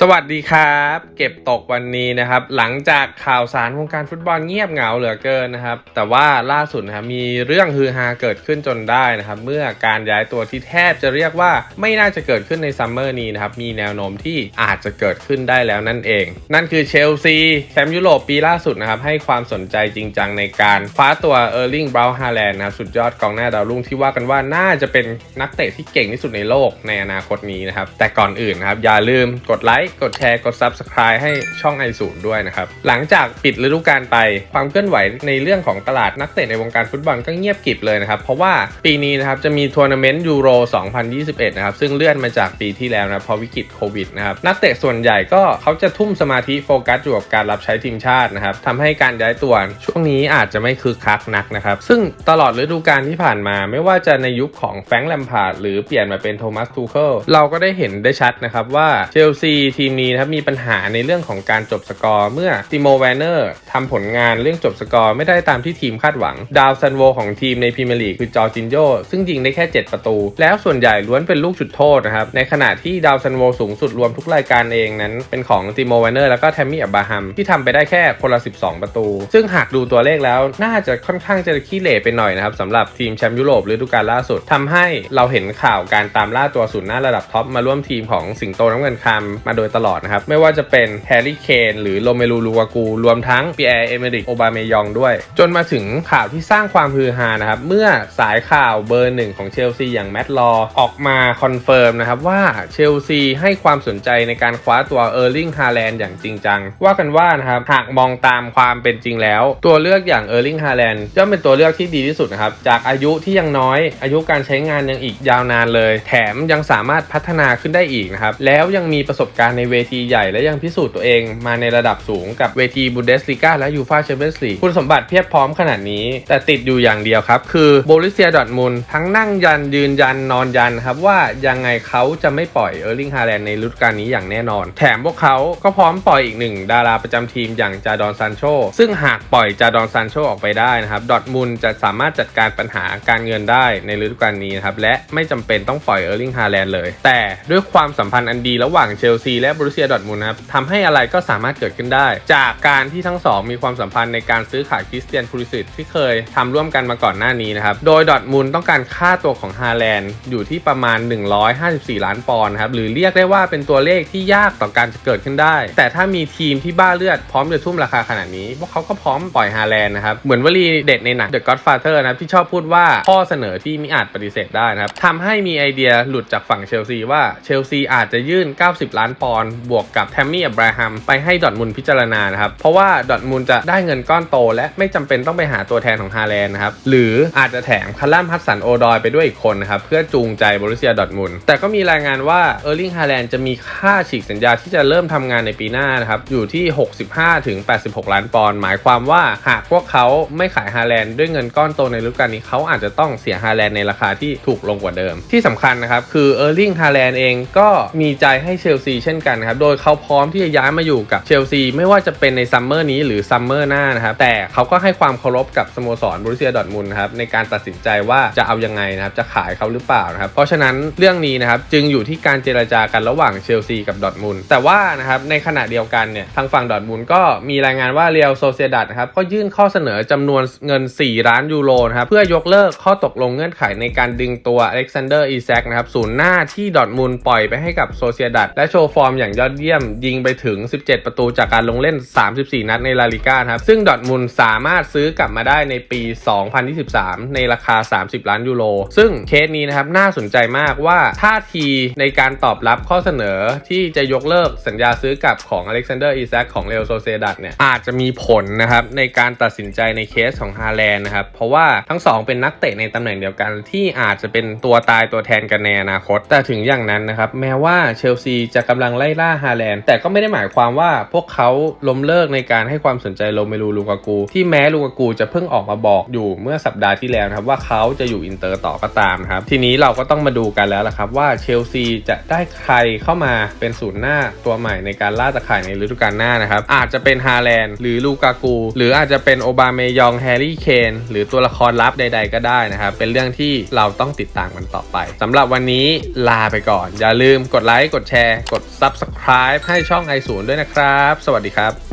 สวัสดีครับ เก็บตกวันนี้นะครับ หลังจากข่าวสารวงการฟุตบอลเงียบเหงาเหลือเกินนะครับ แต่ว่าล่าสุดนะครับมีเรื่องฮือฮาเกิดขึ้นจนได้นะครับ เมื่อการย้ายตัวที่แทบจะเรียกว่าไม่น่าจะเกิดขึ้นในซัมเมอร์นี้นะครับ มีแนวโน้มที่อาจจะเกิดขึ้นได้แล้วนั่นเอง นั่นคือเชลซีแชมป์ยุโรปปีล่าสุดนะครับ ให้ความสนใจจริงจังในการคว้าตัวเออร์ลิงบราวน์ฮาแลนด์นะครับสุดยอดกองหน้าดาวรุ่งที่ว่ากันว่าน่าจะเป็นนักเตะที่เก่งที่สุดในโลกในอนาคตนี้นะครับแต่ก่อนอื่นนะครับอย่าลืมกดไลค์ กดแชร์ กด Subscribe ให้ช่องไอศูนย์ด้วยนะครับ หลังจากปิดฤดูกาลไป ความเคลื่อนไหวในเรื่องของตลาดนักเตะในวงการฟุตบอลก็เงียบกริบเลยนะครับ เพราะว่าปีนี้นะครับจะมีทัวร์นาเมนต์ยูโร 2021 นะครับ ซึ่งเลื่อนมาจากปีที่แล้วนะเพราะวิกฤตโควิดนะครับ นักเตะส่วนใหญ่ก็เขาจะทุ่มสมาธิโฟกัสอยู่กับการรับใช้ทีมชาตินะครับทำให้การย้ายตัวช่วงนี้อาจจะไม่คึกคักนักนะครับ ซึ่งตลอดฤดูกาลที่ผ่านมา ไม่ว่าจะในยุคของแฟรงค์แลมพาร์ดหรือเปลี่ยนมาเป็นโทมัสทูเคิลเราก็ได้เห็นได้ชัดนะครับว่าเชลซีทีมนี้นะครับมีปัญหาในเรื่องของการจบสกอร์ เมื่อติโมแวนเนอร์ทำผลงานเรื่องจบสกอร์ไม่ได้ตามที่ทีมคาดหวัง ดาวซันโวของทีมในพรีเมียร์ลีกคือจอร์จินโยซึ่งยิงได้แค่ 7 ประตู แล้วส่วนใหญ่ล้วนเป็นลูกจุดโทษนะครับ ในขณะที่ดาวซันโวสูงสุดรวมทุกรายการเองนั้น เป็นของติโมแวนเนอร์แล้วก็แทมมี่อับบาฮัมที่ทำไปได้แค่คนละ 12 ประตู ซึ่งหากดูตัวเลขแล้วน่าจะค่อนข้างจะขี้เหร่ไปหน่อยนะครับสำหรับทีมแชมป์ยุโรปฤดูกาลล่าสุดทำให้เราเห็นข่าวการตามล่าตัวศูนย์หน้าระดับท็อปมาร่วมทีมของสิงโตน้ำเงินคำมาโดยตลอดนะครับ ไม่ว่าจะเป็นแฮร์รี่เคนหรือโรเมลูลูกากูรวมทั้งปีแอร์เอเมริกโอบามายองด้วย จนมาถึงข่าวที่สร้างความฮือฮานะครับ เมื่อสายข่าวเบอร์หนึ่งของเชลซีอย่างแมตต์ลอออกมาคอนเฟิร์มนะครับว่าเชลซีให้ความสนใจในการคว้าตัวเออร์ลิงฮาแลนด์อย่างจริงจัง ว่ากันว่านะครับหากมองตามความเป็นจริงแล้ว ตัวเลือกอย่างเออร์ลิงฮาแลนด์ย่อมเป็นตัวเลือกที่ดีที่สุดนะครับจากอายุที่ยังน้อย อายุการใช้งานยังอีกยาวนานเลย แถมยังสามารถพัฒนาขึ้นได้อีกนะครับแล้วยังมีประสบการณ์ในเวทีใหญ่และยังพิสูจน์ตัวเองมาในระดับสูงกับเวทีบุนเดสลีกาและยูฟาแชมเปี้ยนส์ลีกคุณสมบัติเพียบพร้อมขนาดนี้ แต่ติดอยู่อย่างเดียวครับ คือโบลิเซียดอทมุนทั้งนั่งยันยืนยันนอนยันครับว่ายังไงเขาจะไม่ปล่อยเออร์ลิงฮาแลนด์ในฤดูกาลนี้อย่างแน่นอน แถมพวกเขาก็พร้อมปล่อยอีกหนึ่งดาราประจำทีมอย่างจาดอนซานโชซึ่งหากปล่อยจาดอนซานโชออกไปได้นะครับดอทมุนจะสามารถจัดการปัญหาการเงินได้ในฤดูกาลนี้นะครับและไม่จำเป็นต้องปล่อยเออร์ลิงฮาแลนด์เลย แต่ด้วยความสัมพันธ์อันดีระหว่างเชลซีและบรูเซียดอทมุนนะครับทำให้อะไรก็สามารถเกิดขึ้นได้ จากการที่ทั้งสองมีความสัมพันธ์ในการซื้อขายคริสเตียนพูลิสิตที่เคยทำร่วมกันมาก่อนหน้านี้นะครับ โดยดอทมุนต้องการค่าตัวของฮาแลนด์อยู่ที่ประมาณ 154 ล้านปอนด์ครับหรือเรียกได้ว่าเป็นตัวเลขที่ยากต่อการจะเกิดขึ้นได้ แต่ถ้ามีทีมที่บ้าเลือดพร้อมจะทุ่มราคาขนาดนี้พวกเขาก็พร้อมปล่อยฮาแลนด์นะครับเหมือนวลีเด็ดในหนัง The Godfather นะครับที่ชอบพูดว่าข้อเสนอที่มิอาจปฏิเสธได้นะครับทำให้มีไอเดียหลุดจากฝั่งเชลซีว่าเชลซีอาจจะยื่น 90 ล้านปอนด์บวกกับแทมมี่อับราฮัมไปให้ดอทมุนด์พิจารณานะครับ เพราะว่าดอทมุนด์จะได้เงินก้อนโต และไม่จำเป็นต้องไปหาตัวแทนของฮาแลนด์นะครับ หรืออาจจะแถมคาร์ลัมฮัตสันโอดอยไปด้วยอีกคนนะครับ เพื่อจูงใจบรูเซียดอทมุนด์แต่ก็มีรายงานว่าเออร์ลิงฮาแลนด์จะมีค่าฉีกสัญญาที่จะเริ่มทำงานในปีหน้านะครับ อยู่ที่ 65ถึง86 ล้านปอนด์หมายความว่าหากพวกเขาไม่ขายฮาแลนด์ด้วยเงินก้อนโตในฤดูกาลนี้เขาอาจจะต้องเสียฮาแลนด์ในราคาที่ถูกลงกว่าเดิม ที่สำคัญนะครับคือเออร์ลิงฮาแลนด์เองก็มีใจให้เชลซีเช่นกันครับ โดยเขาพร้อมที่จะย้ายมาอยู่กับเชลซีไม่ว่าจะเป็นในซัมเมอร์นี้หรือซัมเมอร์หน้านะครับ แต่เขาก็ให้ความเคารพกับสโมสรบรูเซียดอทมุนครับในการตัดสินใจว่าจะเอายังไงนะครับ จะขายเขาหรือเปล่านะครับ เพราะฉะนั้นเรื่องนี้นะครับจึงอยู่ที่การเจรจากันระหว่างเชลซีกับดอทมุนแต่ว่านะครับในขณะเดียวกันเนี่ยทางฝั่งดอทมุนก็มีรายงานว่าเรียลโซเซียดัตนะครับก็ยื่นข้อเสนอจำนวนเงิน 4 ล้านยูโรนะครับเพื่อยกเลิกข้อตกลงเงื่อนไขในการดึงตัวอเล็กซานเดอร์อีแซกนะครับศูนย์หน้าที่ดอทมุนปล่อยไปให้กับโซเซียดัตและโชว์ฟอร์มอย่างยอดเยี่ยม ยิงไปถึง 17 ประตูจากการลงเล่น 34 นัดในลาลิก้าครับ ซึ่งดอทมุนสามารถซื้อกลับมาได้ในปี 2023 ในราคา 30 ล้านยูโร ซึ่งเคสนี้นะครับน่าสนใจมากว่าท่าทีในการตอบรับข้อเสนอที่จะยกเลิกสัญญาซื้อกลับของอเล็กซานเดอร์อีแซกของเรอัลโซเซดัตเนี่ยอาจจะมีผลนะครับในการตัดสินใจในเคสของฮาแลนด์นะครับ เพราะว่าทั้งสองเป็นนักเตะในตำแหน่งเดียวกันที่อาจจะเป็นตัวตายตัวแทนกันในอนาคต แต่ถึงอย่างนั้นนะครับแม้ว่าเชลซีจะกำลังไล่ล่าฮาแลนด์แต่ก็ไม่ได้หมายความว่าพวกเขาล้มเลิกในการให้ความสนใจโรเมลูลูกากูที่แม้ลูกากูจะเพิ่งออกมาบอกอยู่เมื่อสัปดาห์ที่แล้วนะครับว่าเขาจะอยู่อินเตอร์ต่อก็ตามครับทีนี้เราก็ต้องมาดูกันแล้วละครับว่าเชลซีจะได้ใครเข้ามาเป็นศูนย์หน้าตัวใหม่ในการล่าตะข่ายในฤดูกาลหน้านะครับอาจจะเป็นฮาแลนด์หรือลูกากู หรืออาจจะเป็นโอบาเมยองแฮร์รี่เคนหรือตัวละครลับใด ๆ ก็ได้นะครับเป็นเรื่องที่เราต้องติดตามกันต่อไปสำหรับวันนี้ลาไปก่อน อย่าลืมกดไลค์กดแชร์กด Subscribe ให้ช่องไอซูนด้วยนะครับ สวัสดีครับ